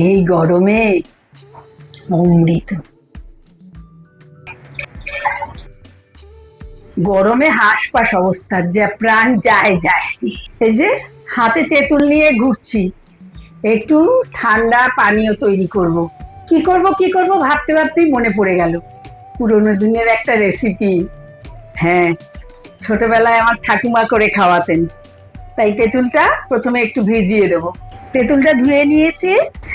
এই গরমে অমৃত। গরমে হাঁসপাস অবস্থা, যা প্রাণ যায় যায়। এই যে হাতে তেঁতুল নিয়ে ঘুরছি, একটু ঠান্ডা পানীয় তৈরি করব। কি করব কি করব ভাবতে ভাবতেই মনে পড়ে গেল। পুরোনো দিনের একটা রেসিপি হ্যাঁ ছোটবেলায় আমার ঠাকুমা করে খাওয়াতেন। তাই তেঁতুলটা প্রথমে একটু ভিজিয়ে দেবো। তেঁতুলটা ধুয়ে নিয়েছি,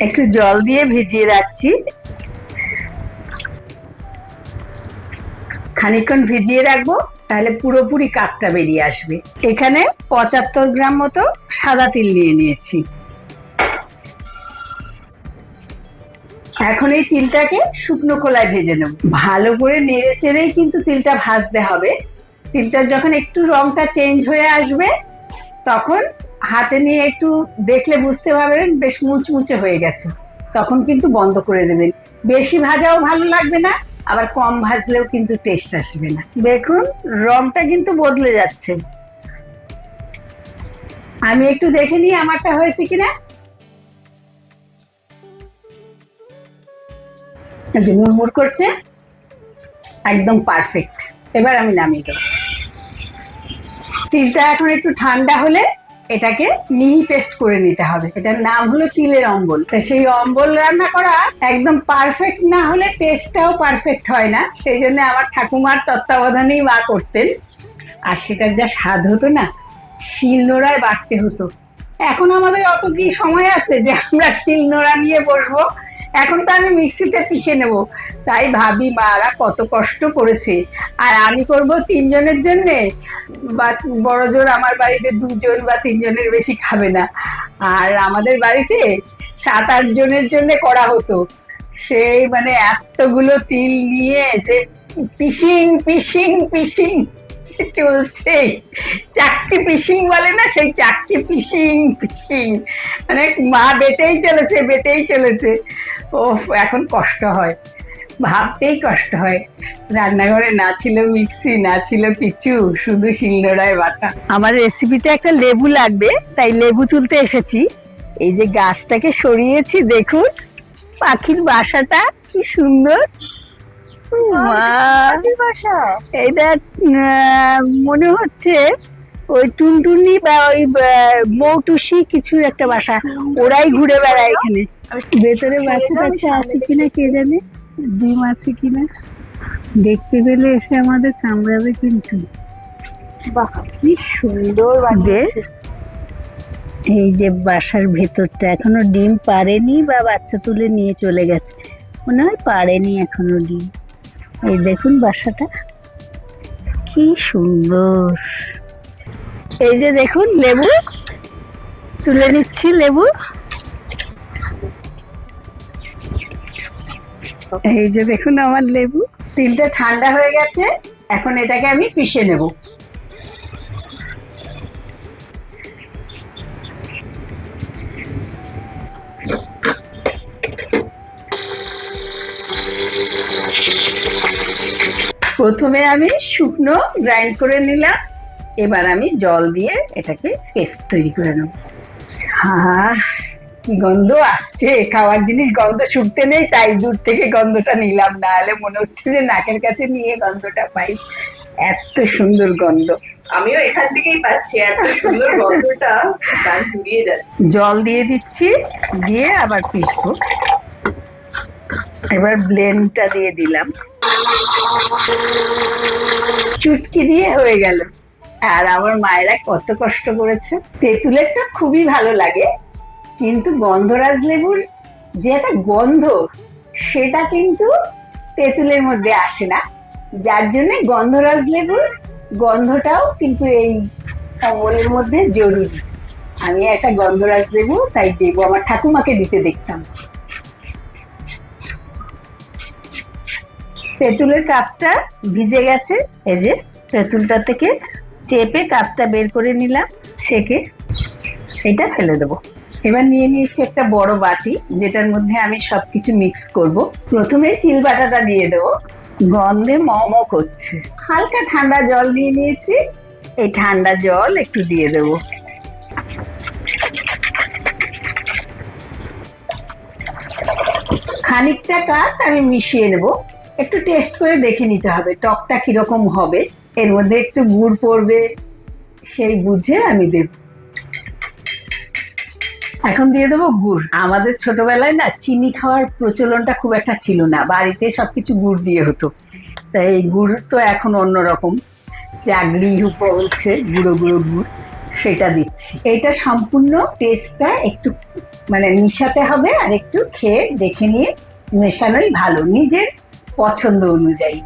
একটু জল দিয়ে ভিজিয়ে রাখছি। খানিকক্ষণ ভিজিয়ে রাখব, তাহলে পুরোপুরি কাঠটা বেরিয়ে আসবে। এখানে পঁচাত্তর গ্রাম মতো সাদা তিল নিয়ে নিয়েছি। এখন এই তিলটাকে শুকনো খোলায় ভেজে নেব। ভালো করে নেড়ে চেড়েই কিন্তু তিলটা ভাজতে হবে। তিলটার যখন একটু রংটা চেঞ্জ হয়ে আসবে তখন হাতে নিয়ে একটু দেখলে বুঝতে পারবেন বেশ মুচমুচে হয়ে গেছে। তখন কিন্তু বন্ধ করে দেবেন। বেশি ভাজাও ভালো লাগবে না, আবার কম ভাজলেও কিন্তু টেস্ট আসবে না। দেখুন, রংটা কিন্তু বদলে যাচ্ছে। আমি একটু দেখে নিই আমারটা হয়েছে কিনা। মুড়মুড় করছে। একদম পারফেক্ট এবার আমি নামিয়ে দেবো। তিলটা এখন একটু ঠান্ডা হলে এটাকে মিহি পেস্ট করে নিতে হবে। এটার নাম হলো তিলের অম্বল। তা সেই অম্বল রান্না করা একদম পারফেক্ট না হলে টেস্টটাও পারফেক্ট হয় না। সেই জন্য আমার ঠাকুমার তত্ত্বাবধানেই মা করতেন। আর সেটার যা স্বাদ হতো না শিলনোড়ায় বাড়তে হতো। এখন আমাদের অত কি সময় আছে যে আমরা শিলনোড়া নিয়ে বসবো? এখন তো আমি মিক্সিতে পিষে নেব। তাই ভাবি, মারা কত কষ্ট করেছে। আর আমি করব তিনজনের জন্যে? বা বড় জোর আমার বাড়িতে দুজন বা তিনজনের বেশি খাবে না। আর আমাদের বাড়িতে সাত, আট জনের জন্য করা হতো। সেই মানে এতগুলো তিল নিয়ে সে পিসিং পিসিং পিসিং সে চলছে। চাকরি পিসিং বলে না, সেই চাকরি পিসিং পিসিং মানে মা বেটেই চলেছে বেটেই চলেছে। ও এখন কষ্ট হয়। ভাবতেই কষ্ট হয়। রান্নাঘরে না ছিল মিক্সি না ছিল কিছু শুধু শিলনোড়ায় বাটা। আমার রেসিপিতে একটা লেবু লাগবে তাই লেবু তুলতে এসেছি। এই যে গাছটাকে সরিয়েছি দেখুন। পাখির বাসাটা কি সুন্দর। বাসা? এটা মনে হচ্ছে ওই টুনটুনি বা ওই মৌটুসি কিছু একটা বাসা। ওরাই ঘুরে বেড়ায় এখানে। ভেতরে বাচ্চা টাচ্চা আছে কিনা কে জানে? ডিম আছে কিনা? দেখতে পেলে এসে আমাদের কামড়াবে কিন্তু। কি সুন্দর এই যে বাসার ভেতরটা এখনও ডিম পারেনি বা বাচ্চা তুলে নিয়ে চলে গেছে। মনে হয় পারেনি এখনও ডিম। এই দেখুন বাসাটা। কি সুন্দর। এই যে দেখুন, লেবু। তুলে নিচ্ছি লেবু। এই যে দেখুন আমার লেবু। তিলটা ঠান্ডা হয়ে গেছে, এখন এটাকে আমি পিষে নেব। প্রথমে আমি শুকনো গ্রাইন্ড করে নিলাম। এবার আমি জল দিয়ে এটাকে পেস্ট তৈরি করে নেব। হা কি গন্ধ আসছে। খাওয়ার জিনিস গন্ধ শুকতে নেই তাই দূর থেকে গন্ধটা নিলাম। না হলে মনে হচ্ছে যে নাকের কাছে নিয়ে গন্ধটা পাই। এত সুন্দর গন্ধ। আমিও এখান থেকেই পাচ্ছি এত সুন্দর গন্ধটা গান জুড়িয়ে যাচ্ছে। জল দিয়ে দিচ্ছি দিয়ে আবার পিসবো এবার ব্লেন্ডটা দিয়ে দিলাম। চুটকি দিয়ে হয়ে গেল। আর আমার মায়েরা কত কষ্ট করেছে। তেঁতুলেরটা খুবই ভালো লাগে, কিন্তু গন্ধরাজ লেবুর যে একটা গন্ধ, সেটা কিন্তু তেঁতুলের মধ্যে আসে না। যার জন্য গন্ধরাজ লেবুর গন্ধটাও কিন্তু এই অমলের মধ্যে জরুরি। আমি একটা গন্ধরাজ লেবু, তাই দেবো। আমার ঠাকুমাকে দিতে দেখতাম। তেঁতুলের কাপটা ভিজে গেছে, এই যে তেঁতুলটা থেকে চেপে কাপটা বের করে নিলাম ছেঁকে এটা ফেলে দেবো। এবার নিয়ে নিয়েছি একটা বড় বাটি, যেটার মধ্যে আমি সবকিছু মিক্স করব। প্রথমে তিল বাটাটা দিয়ে দেবো। গন্ধে মম করছে। হালকা ঠান্ডা জল নিয়ে নিয়েছি। এই ঠান্ডা জল একটু দিয়ে দেবো। খানিকটা কাত আমি মিশিয়ে নেব। একটু টেস্ট করে দেখে নিতে হবে, টকটা কীরকম হবে। এর মধ্যে একটু গুড় পড়বে, সেই বুঝে আমি দেব। এখন দিয়ে দেবো গুড়। আমাদের ছোটবেলায় না চিনি খাওয়ার প্রচলনটা খুব একটা ছিল না। বাড়িতে সবকিছু গুড় দিয়ে হতো। তাই এই গুড় তো এখন অন্যরকম চাগড়ি বলছে গুঁড়ো গুঁড়ো গুড়, সেটা দিচ্ছি। এটা সম্পূর্ণ টেস্টটা একটু মানে মিশাতে হবে আর একটু খেয়ে দেখে নিয়ে মেশানোই ভালো। নিজের পছন্দ অনুযায়ী।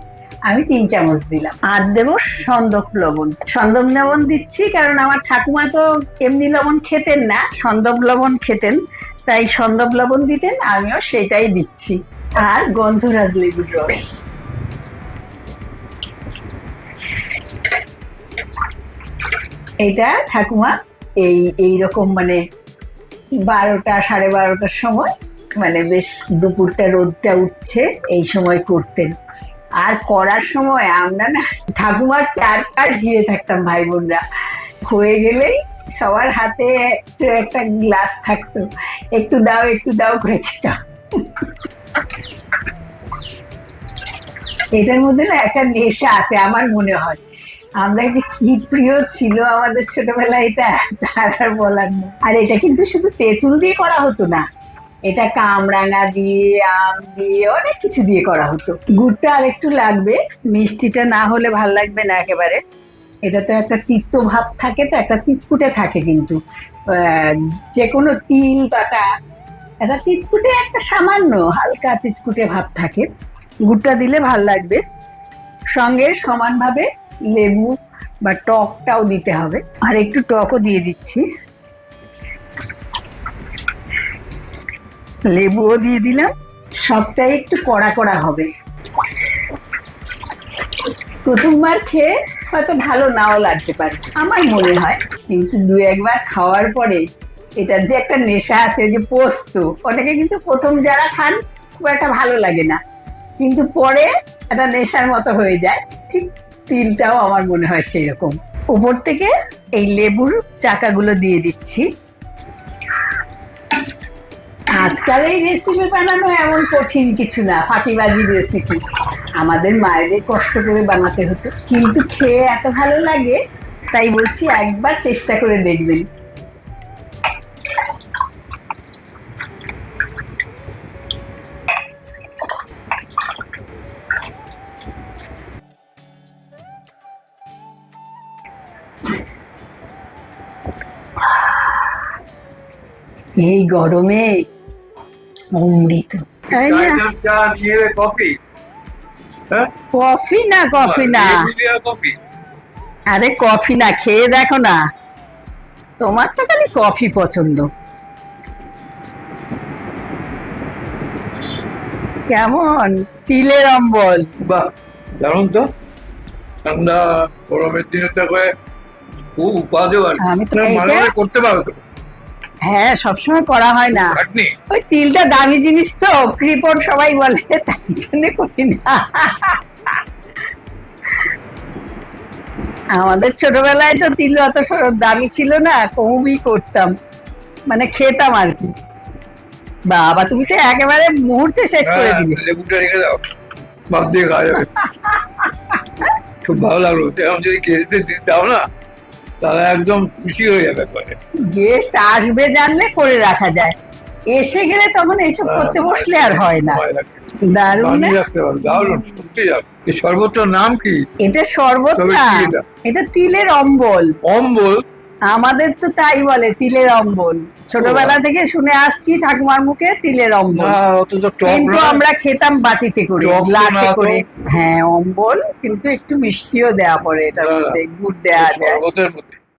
আমি তিন চামচ দিলাম। আর দেবো সন্দক লবণ। সন্দক লবণ দিচ্ছি কারণ আমার ঠাকুমা তো এমনি লবণ খেতেন না, সন্দক লবণ খেতেন, তাই সন্দক লবণ দিতেন, আমিও সেটাই দিচ্ছি। আর গন্ধরাজ লেবুর রস। এইটা ঠাকুমা এই এই রকম মানে বারোটা, সাড়ে বারোটার সময় মানে বেশ দুপুরটা রোদটা উঠছে, এই সময় করতেন। আর করার সময় আমরা না ঠাকুমার চার চারপাশ ঘিরে থাকতাম ভাই বোনরা। হয়ে গেলেই সবার হাতে একটু গ্লাস থাকতো। একটু দাও একটু দাও করে খেতাম এটার মধ্যে না একটা নেশা আছে আমার মনে হয়। আমরা যে কি প্রিয় ছিল আমাদের ছোটবেলায়, এটা তার আর বলার নেই। আর এটা কিন্তু শুধু তেঁতুল দিয়ে করা হতো না। এটা কামরাঙা দিয়ে, আম দিয়ে, অনেক কিছু দিয়ে করা হতো। গুড়টা আর একটু লাগবে, মিষ্টিটা না হলে ভালো লাগবে না একেবারে। এটা তো একটা তিক্ত ভাব থাকে তো, একটা তিতকুটে থাকে কিন্তু। যে কোনো তিল, পাতা, একটা তিতকুটে একটা সামান্য হালকা তিতকুটে ভাব থাকে। গুড়টা দিলে ভালো লাগবে। সঙ্গে সমানভাবে লেবু বা টকটাও দিতে হবে। আর একটু টকও দিয়ে দিচ্ছি। লেবুও দিয়ে দিলাম, সবটাই একটু কড়া কড়া হবে। প্রথমবার খেয়ে হয়তো ভালো নাও লাগতে পারে, আমার মনে হয়। কিন্তু দু একবার খাওয়ার পরে এটার যে একটা নেশা আছে, যে পোস্ত ওটাকে কিন্তু প্রথম যারা খান, খুব একটা ভালো লাগে না। কিন্তু পরে একটা নেশার মতো হয়ে যায়, ঠিক তিলটাও আমার মনে হয় সেই রকম উপর থেকে এই লেবুর চাকাগুলো দিয়ে দিচ্ছি। আজকাল এই রেসিপি বানানো এমন কঠিন কিছু না, ফাঁকিবাজি রেসিপি আমাদের মায়েদের কষ্ট করে বানাতে হতো, কিন্তু খেয়ে এত ভালো লাগে, তাই বলছি একবার চেষ্টা করে দেখবেন। এই গরমে অমৃত তাই না? চা নিয়ে কফি হ্যাঁ? কফি না কফি না। আরে কফি না খেয়ে দেখো না। তোমার তো খালি কফি পছন্দ। কেমন? তিলের অম্বল। বাহ দারুণ তো। ঠান্ডা গরমের দিনে তো খুব উপাদেও আর আমি তো করতে পারো তো। হ্যাঁ সবসময় করা হয় না। ওই তিলটা দামি জিনিস তো রিপোর্ট সবাই বলে তাই জন্য করি না। আমাদের ছোটবেলায় তো তিল অত দামি ছিল না কমই করতাম। মানে খেতাম আর কি। বাবা তুমি তো একেবারে মুহূর্তে শেষ করে হ্যাঁ, দিলে। লেবুটা রেখে দাও ভাব দিয়ে খাওয়া যাবে। খুব ভালো লাগল। যদি দিতে দাও না তারা একদম খুশি হয়ে যাবে পরে। গেস্ট আসবে জানলে করে রাখা যায়। এসে গেলে তখন এসব করতে বসলে আর হয় না। দারুণ সত্যি এই শরবতটার নাম কি? এটা শরবত না? এটা তিলের অম্বল। অম্বল? আমাদের তো তাই বলে তিলের অম্বল। ছোটবেলা থেকে শুনে আসছি ঠাকুমার মুখে তিলের অম্বল। কিন্তু আমরা খেতাম বাটিতে করে গ্লাসে করে। হ্যাঁ অম্বল কিন্তু একটু মিষ্টিও দেয়া পড়ে এটার। মধ্যে গুড় দেওয়া যায়।